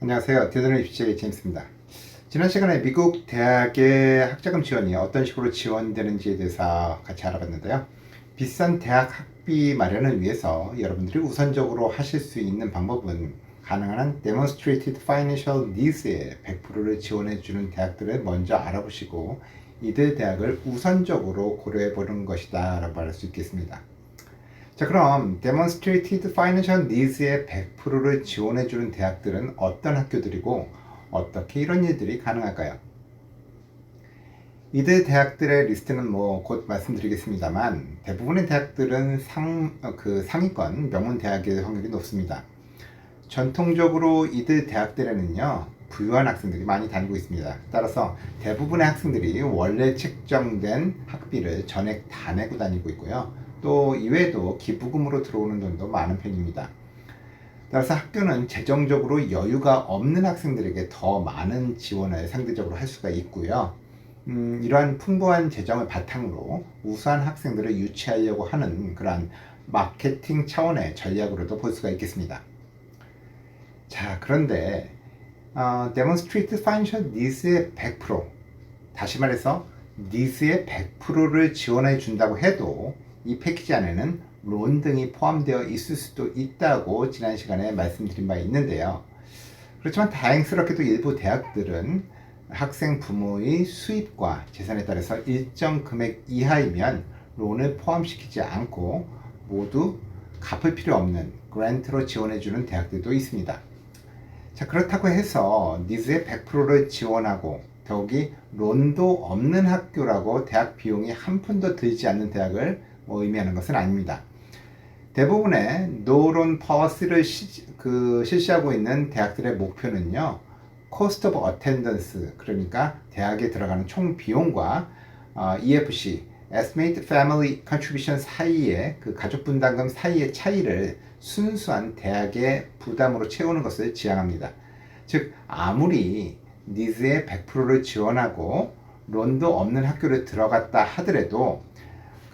안녕하세요. 대전의 입시의 제임스입니다. 지난 시간에 미국 대학의 학자금 지원이 어떤 식으로 지원되는지에 대해서 같이 알아봤는데요. 비싼 대학 학비 마련을 위해서 여러분들이 우선적으로 하실 수 있는 방법은 가능한 한 Demonstrated Financial Needs에 100%를 지원해 주는 대학들을 먼저 알아보시고 이들 대학을 우선적으로 고려해 보는 것이다 라고 할수 있겠습니다. 자 그럼 Demonstrated Financial Needs에 100%를 지원해 주는 대학들은 어떤 학교들이고 어떻게 이런 일들이 가능할까요? 이들 대학들의 리스트는 뭐 곧 말씀드리겠습니다만 대부분의 대학들은 상, 어, 그 상위권 명문 대학의 확률이 높습니다. 전통적으로 이들 대학들에는요 부유한 학생들이 많이 다니고 있습니다. 따라서 대부분의 학생들이 원래 책정된 학비를 전액 다 내고 다니고 있고요. 또 이외에도 기부금으로 들어오는 돈도 많은 편입니다. 따라서 학교는 재정적으로 여유가 없는 학생들에게 더 많은 지원을 상대적으로 할 수가 있고요. 음, 이러한 풍부한 재정을 바탕으로 우수한 학생들을 유치하려고 하는 그러한 마케팅 차원의 전략으로도 볼 수가 있겠습니다. 자, 그런데 어, Demonstrate Financial Needs의 100% 다시 말해서 Needs의 100%를 지원해 준다고 해도 이 패키지 안에는 론 등이 포함되어 있을 수도 있다고 지난 시간에 말씀드린 바 있는데요. 그렇지만 다행스럽게도 일부 대학들은 학생 부모의 수입과 재산에 따라서 일정 금액 이하이면 론을 포함시키지 않고 모두 갚을 필요 없는 그랜트로 지원해주는 대학들도 있습니다. 자, 그렇다고 해서 니즈의 100%를 지원하고 더욱이 론도 없는 학교라고 대학 비용이 한 푼도 들지 않는 대학을 뭐 의미하는 것은 아닙니다. 대부분의 노론 시, 그 실시하고 있는 대학들의 목표는요, cost of attendance 그러니까 대학에 들어가는 총 비용과 어, EFC Estimate Family Contribution 사이의 그 가족 분담금 사이의 차이를 순수한 대학의 부담으로 채우는 것을 지향합니다. 즉 아무리 니즈의 100%를 지원하고 론도 없는 학교를 들어갔다 하더라도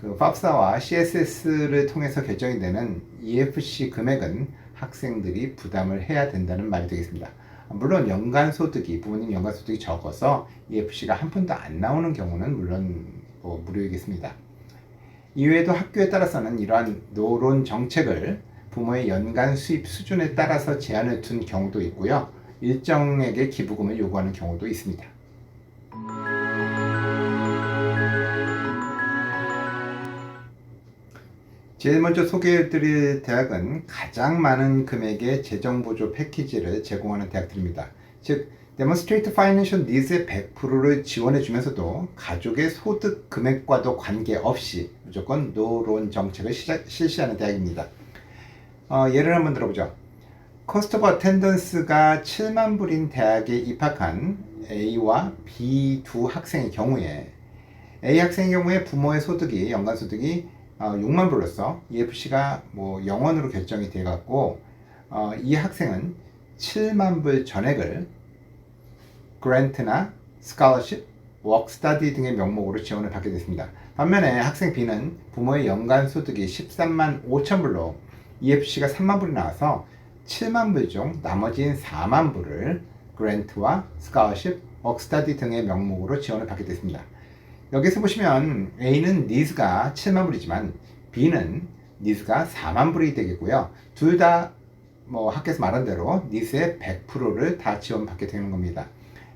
그 팝사와 CSS를 통해서 결정이 되는 EFC 금액은 학생들이 부담을 해야 된다는 말이 되겠습니다. 물론 연간 소득이 부모님 연간 소득이 적어서 EFC가 한 푼도 안 나오는 경우는 물론 뭐 무료이겠습니다. 이외에도 학교에 따라서는 이러한 노론 정책을 부모의 연간 수입 수준에 따라서 제한을 둔 경우도 있고요. 일정에게 기부금을 요구하는 경우도 있습니다. 제일 먼저 소개해드릴 대학은 가장 많은 금액의 재정보조 패키지를 제공하는 대학들입니다. 즉, Demonstrate Financial Needs의 100%를 지원해주면서도 가족의 소득 금액과도 관계없이 무조건 노론 정책을 시작, 실시하는 대학입니다. 어, 예를 한번 들어보죠. Cost of Attendance가 7만 불인 대학에 입학한 A와 B 두 학생의 경우에 A 학생의 경우에 부모의 소득이 연간 소득이 어, 6만 불로서 EFC가 뭐 0원으로 결정이 돼 갖고 어, 이 학생은 7만 불 전액을 그랜트나 스칼러십, 워크스타디 등의 명목으로 지원을 받게 됐습니다. 반면에 학생 B는 부모의 연간 소득이 13만 5천 불로 EFC가 3만 불이 나와서 7만 불 중 나머지인 4만 불을 그랜트와 스칼러십, 워크스타디 등의 명목으로 지원을 받게 됐습니다. 여기서 보시면 A는 니즈가 7만 불이지만 B는 니즈가 4만 불이 되겠고요. 둘 다 뭐 학교에서 말한 대로 니즈의 100%를 다 지원받게 되는 겁니다.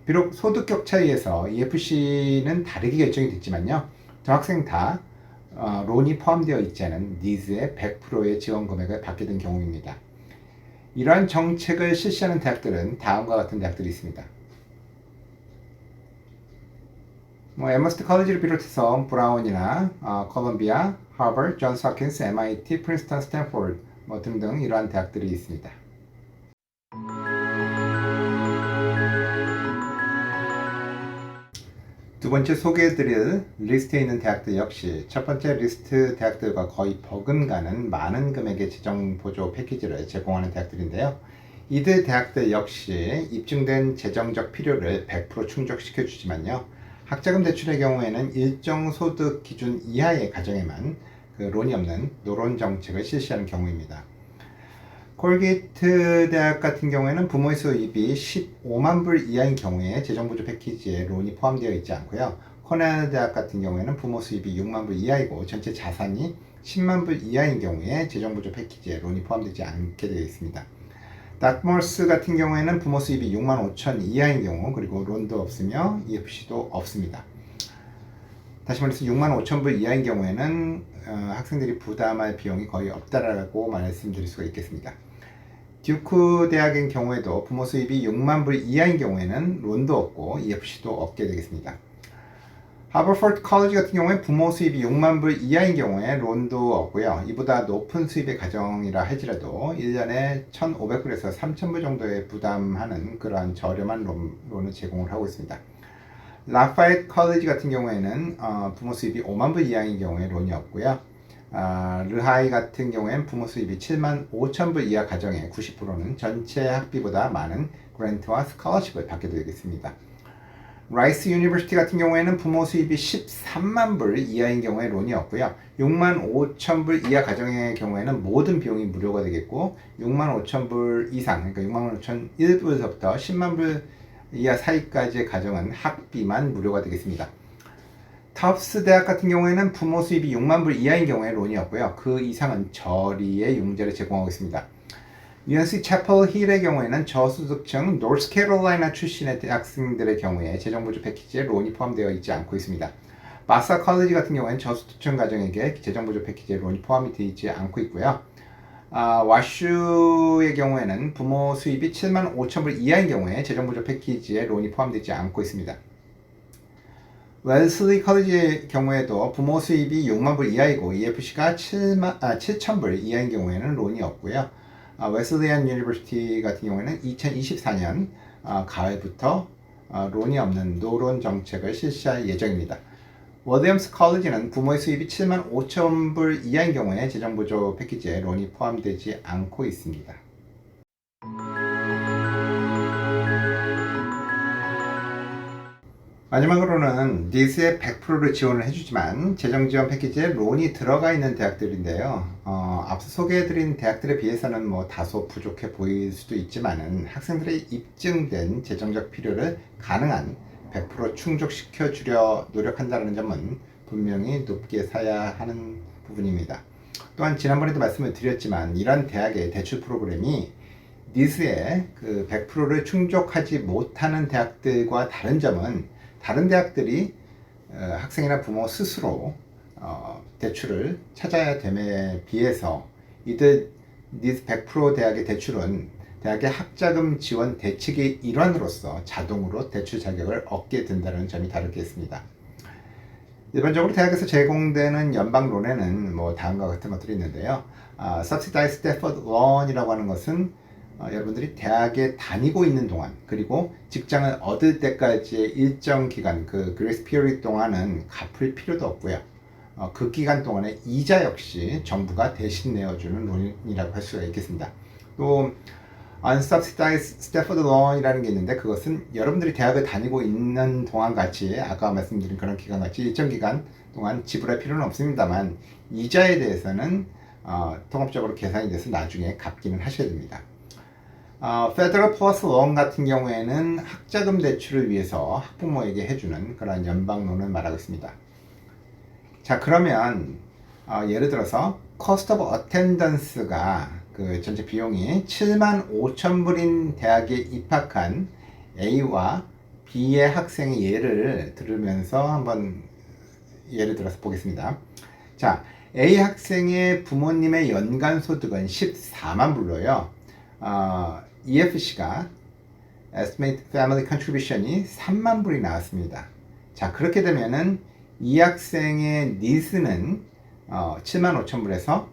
비록 소득 격차에 의해서 EFC는 다르게 결정이 됐지만요. 저 학생 다 어, 론이 포함되어 있지 않은 니즈의 100%의 지원 금액을 받게 된 경우입니다. 이러한 정책을 실시하는 대학들은 다음과 같은 대학들이 있습니다. 뭐 에머스트 컬리지를 비롯해서 브라운이나 어, 콜롬비아, 하버드, 존스 홉킨스, MIT, 프린스턴, 스탠포드 뭐 등등 이러한 대학들이 있습니다. 두두 번째 소개해드릴 리스트에 있는 대학들 역시 첫 번째 리스트 대학들과 거의 버금가는 많은 금액의 재정 보조 패키지를 제공하는 대학들인데요. 이들 대학들 역시 입증된 재정적 필요를 100% 충족시켜 주지만요. 학자금 대출의 경우에는 일정 소득 기준 이하의 가정에만 그 론이 없는 노론 정책을 실시하는 경우입니다. 콜게이트 대학 같은 경우에는 부모의 수입이 15만 불 이하인 경우에 재정보조 패키지에 론이 포함되어 있지 않고요. 코넬 대학 같은 경우에는 부모 수입이 6만 불 이하이고 전체 자산이 10만 불 이하인 경우에 재정보조 패키지에 론이 포함되지 않게 되어 있습니다. 닥머스 같은 경우에는 부모 수입이 6만 5천 이하인 경우 그리고 론도 없으며 EFC도 없습니다. 다시 말해서 6만 5천 불 이하인 경우에는 어, 학생들이 부담할 비용이 거의 없다라고 말씀드릴 수가 있겠습니다. 듀크 대학의 경우에도 부모 수입이 6만 불 이하인 경우에는 론도 없고 EFC도 없게 되겠습니다. 하버포드 컬리지 같은 경우에 부모 수입이 6만 불 이하인 경우에 론도 없고요. 이보다 높은 수입의 가정이라 할지라도 1년에 1,500불에서 3,000불 정도의 부담하는 그러한 저렴한 론, 론을 제공을 하고 있습니다. 라파엣 컬리지 같은 경우에는 어, 부모 수입이 5만 불 이하인 경우에 론이 없고요. 아, 르하이 같은 경우엔 부모 수입이 7만 5천 불 이하 가정의 90%는 전체 학비보다 많은 그랜트와 스칼러십을 받게 되겠습니다. 라이스 유니버시티 같은 경우에는 부모 수입이 13만 불 이하인 경우에 론이 없고요. 6만 5천 불 이하 가정의 경우에는 모든 비용이 무료가 되겠고 6만 5천 불 이상, 그러니까 6만 5천 1불부터 10만 불 이하 사이까지의 가정은 학비만 무료가 되겠습니다. 탑스 대학 같은 경우에는 부모 수입이 6만 불 이하인 경우에 론이었고요. 그 이상은 저리의 융자를 제공하고 있습니다. UNC 채플 힐의 경우에는 저소득층 노스캐롤라이나 출신의 대학생들의 경우에 재정보조 패키지에 론이 포함되어 있지 않고 있습니다. 마사 컬리지 같은 경우에는 저소득층 가정에게 재정보조 패키지에 론이 포함이 되어 있지 않고 있고요. 아, 와슈의 경우에는 부모 수입이 7만 5천 불 이하인 경우에 재정보조 패키지에 론이 포함되지 않고 있습니다. 웰슬리 컬리지의 경우에도 부모 수입이 6만 불 이하이고 EFC가 7만, 아, 7천 불 이하인 경우에는 론이 없고요. 아, 웨슬리안 유니버시티 같은 경우에는 2024년 아, 가을부터 아, 론이 없는 노론 정책을 실시할 예정입니다. 워드엄스 컬리지는 부모의 수입이 7만 5천 불 이하인 경우에 재정 보조 패키지에 론이 포함되지 않고 있습니다. 마지막으로는 니스의 100%를 지원을 해주지만 재정지원 패키지에 론이 들어가 있는 대학들인데요. 어, 앞서 소개해드린 대학들에 비해서는 뭐 다소 부족해 보일 수도 있지만은 학생들의 입증된 재정적 필요를 가능한 100% 충족시켜 주려 노력한다는 점은 분명히 높게 사야 하는 부분입니다. 또한 지난번에도 말씀을 드렸지만 이런 대학의 대출 프로그램이 니스의 그 100%를 충족하지 못하는 대학들과 다른 점은 다른 대학들이 어, 학생이나 부모 스스로 어, 대출을 찾아야 됨에 비해서 이들 니스 100% 대학의 대출은 대학의 학자금 지원 대책의 일환으로서 자동으로 대출 자격을 얻게 된다는 점이 다르겠습니다. 일반적으로 대학에서 제공되는 연방론에는 뭐 다음과 같은 것들이 있는데요. 아, Subsidized Stafford Loan이라고 하는 것은 어, 여러분들이 대학에 다니고 있는 동안 그리고 직장을 얻을 때까지의 일정 기간 그 그레이스 피어리 동안은 갚을 필요도 없고요. 어, 그 기간 동안에 이자 역시 정부가 대신 내어주는 론이라고 할 수가 있겠습니다. 또 unsubsidized Stafford loan이라는 게 있는데 그것은 여러분들이 대학을 다니고 있는 동안 같이 아까 말씀드린 그런 기간 같이 일정 기간 동안 지불할 필요는 없습니다만 이자에 대해서는 어, 통합적으로 계산이 돼서 나중에 갚기는 하셔야 됩니다. 어, 페더럴 플러스 론 같은 경우에는 학자금 대출을 위해서 학부모에게 해주는 그런 연방론을 말하고 있습니다. 자 그러면 어, 예를 들어서 cost of attendance가 그 전체 비용이 7만 5천 불인 대학에 입학한 A와 B의 학생의 예를 들으면서 한번 예를 들어서 보겠습니다. 자, A 학생의 부모님의 연간 소득은 14만 불로요. 어, EFC가 Estimate Family Contribution이 3만 불이 나왔습니다. 자 그렇게 되면은 이 학생의 니스는 어, 7만 5천 불에서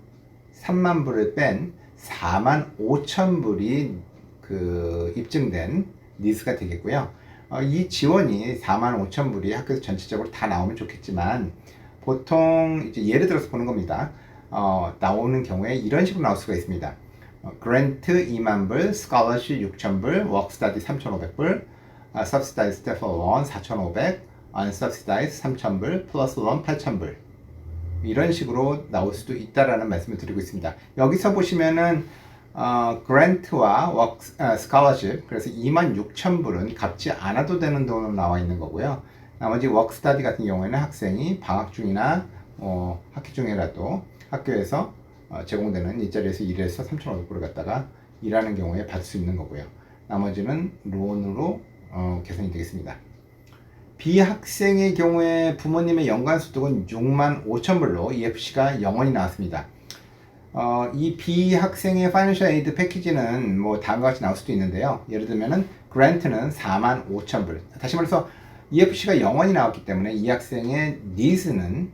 3만 불을 뺀 4만 5천 불이 그 입증된 니스가 되겠고요. 어, 이 지원이 4만 5천 불이 학교에서 전체적으로 다 나오면 좋겠지만 보통 이제 예를 들어서 보는 겁니다. 어, 나오는 경우에 이런 식으로 나올 수가 있습니다. 어, 그랜트 2만 불, 스칼러십 6천 불, 워크스타디 3,500불, 아, subsidized defer loan 4,500, unsubsidized 3,000 불, 플러스 론8,000 불. 이런 식으로 나올 수도 있다라는 말씀을 드리고 있습니다. 여기서 보시면은 어, 그랜트와 아, 스칼러십 그래서 2만 6천 불은 갚지 않아도 되는 돈으로 나와 있는 거고요. 나머지 워크스타디 같은 경우에는 학생이 방학 중이나 어, 학기 중에라도 학교에서 어, 제공되는 일자리에서 일해서 3,500불을 갖다가 일하는 경우에 받을 수 있는 거고요. 나머지는 론으로 어, 개선이 되겠습니다. 비학생의 경우에 부모님의 연간 소득은 6만 5천 불로 EFC가 0원이 나왔습니다. 어, 이 비학생의 파이낸셜 에이드 패키지는 뭐 다음과 같이 나올 수도 있는데요. 예를 들면은 그랜트는 4만 5천 불. 다시 말해서 EFC가 0원이 나왔기 때문에 이 학생의 니즈는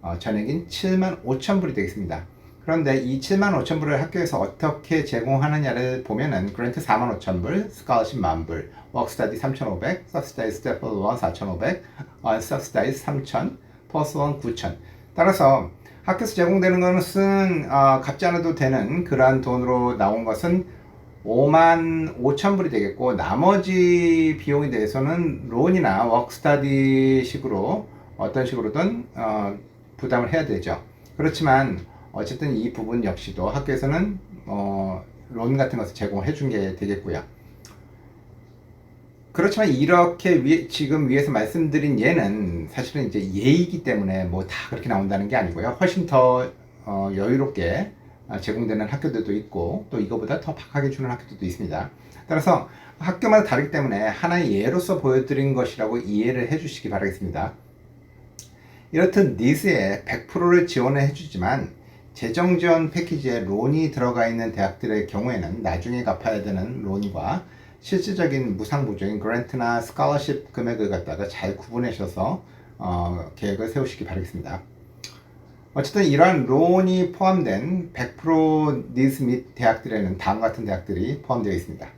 어, 전액인 7만 5천 불이 되겠습니다. 그런데 이 7만 5천 불을 학교에서 어떻게 제공하느냐를 보면은 그랜트 4만 5천 불, 스칼러십 만 불, 워크스타디 3,500, 서브스타이즈 스태프 원 4,500, 언서브스타이즈 3,000, 퍼스 원 9,000. 따라서 학교에서 제공되는 것은 어, 갚지 않아도 되는 그러한 돈으로 나온 것은 5만 5천 불이 되겠고 나머지 비용에 대해서는 론이나 워크스타디 식으로 어떤 식으로든 어, 부담을 해야 되죠. 그렇지만 어쨌든 이 부분 역시도 학교에서는 어, 론 같은 것을 제공해 준 게 되겠고요. 그렇지만 이렇게 위, 지금 위에서 말씀드린 예는 사실은 이제 예이기 때문에 뭐 다 그렇게 나온다는 게 아니고요. 훨씬 더 어, 여유롭게 어, 제공되는 학교들도 있고 또 이거보다 더 박하게 주는 학교들도 있습니다. 따라서 학교마다 다르기 때문에 하나의 예로서 보여드린 것이라고 이해를 해주시기 바라겠습니다. 이렇듯 니스에 100%를 지원을 해주지만 재정 지원 패키지에 론이 들어가 있는 대학들의 경우에는 나중에 갚아야 되는 론과 실질적인 무상 보조인 그랜트나 스칼러십 금액을 갖다가 잘 구분하셔서 어, 계획을 세우시기 바라겠습니다. 어쨌든 이러한 론이 포함된 100% 니스 및 대학들에는 다음 같은 대학들이 포함되어 있습니다.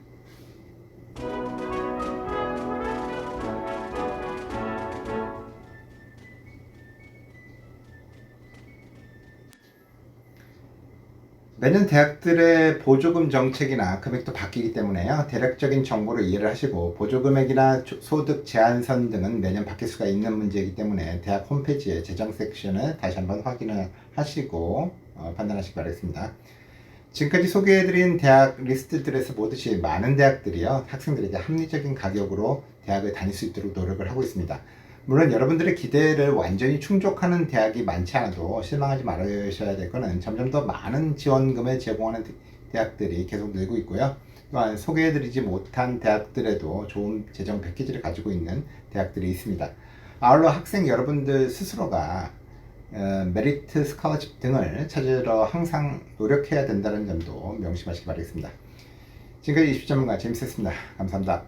매년 대학들의 보조금 정책이나 금액도 바뀌기 때문에요. 대략적인 정보를 이해를 하시고 보조금액이나 조- 소득 제한선 등은 매년 바뀔 수가 있는 문제이기 때문에 대학 홈페이지의 재정 섹션을 다시 한번 확인을 하시고 어, 판단하시기 바라겠습니다. 지금까지 소개해드린 대학 리스트들에서 보듯이 많은 대학들이요 학생들에게 합리적인 가격으로 대학을 다닐 수 있도록 노력을 하고 있습니다. 물론 여러분들의 기대를 완전히 충족하는 대학이 많지 않아도 실망하지 말으셔야 될 거는 점점 더 많은 지원금을 제공하는 대- 대학들이 계속 늘고 있고요. 또한 소개해드리지 못한 대학들에도 좋은 재정 패키지를 가지고 있는 대학들이 있습니다. 아울러 학생 여러분들 스스로가 어, 메리트 스칼러십 등을 찾으러 항상 노력해야 된다는 점도 명심하시기 바라겠습니다. 지금까지 20전문가 재밌었습니다. 감사합니다.